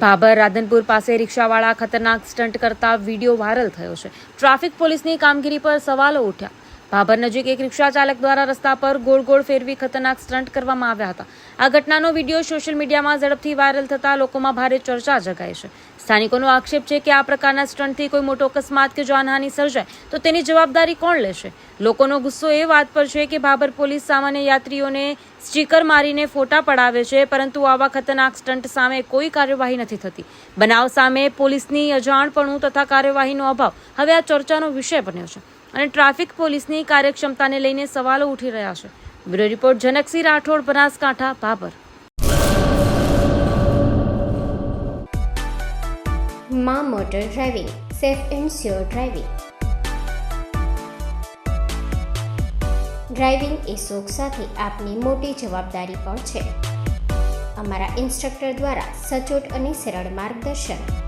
ભાભર રાધનપુર પાસે રિક્ષાવાળા ખતરનાક સ્ટન્ટ કરતા વીડિયો વાયરલ થયો છે. ટ્રાફિક પોલીસની કામગીરી પર સવાલો ઉઠ્યા. ભાભર નજીક એક રિક્ષા ચાલક દ્વારા રસ્તા પર ગોળ ગોળ ફેરવી ખતરનાક સ્ટન્ટ કરવામાં આવ્યા હતા. આ ઘટનાનો વીડિયો સોશિયલ મીડિયામાં ઝડપથી વાયરલ થતા લોકોમાં ભારે ચર્ચા જગાય છે. સ્થાનિકોનો આક્ષેપ છે કે આ પ્રકારના સ્ટન્ટથી કોઈ મોટો અકસ્માત કે જાનહાની સર્જાય, તો તેની જવાબદારી કોણ લેશે? લોકોનો ગુસ્સો એ વાત પર છે કે ભાભર પોલીસ સામાન્ય યાત્રીઓને સ્ટીકર મારીને ફોટા પડાવે છે, પરંતુ આવા ખતરનાક સ્ટન્ટ સામે કોઈ કાર્યવાહી નથી થતી. બનાવ સામે પોલીસની અજાણપણું તથા કાર્યવાહીનો અભાવ. હવે આ ચર્ચાનો વિષય બન્યો છે. અને ટ્રાફિક પોલીસની કાર્યક્ષમતાને લઈને સવાલો ઉઠી રહ્યા છે. Bureau report Janaksinh Rathod, Banaskantha ભાભરમાં motor driving, safe and sure driving. Driving એ શોખ સાથે આપની મોટી જવાબદારી પણ છે. અમારા ઇન્સ્ટ્રક્ટર દ્વારા સચોટ અને સરળ માર્ગદર્શન.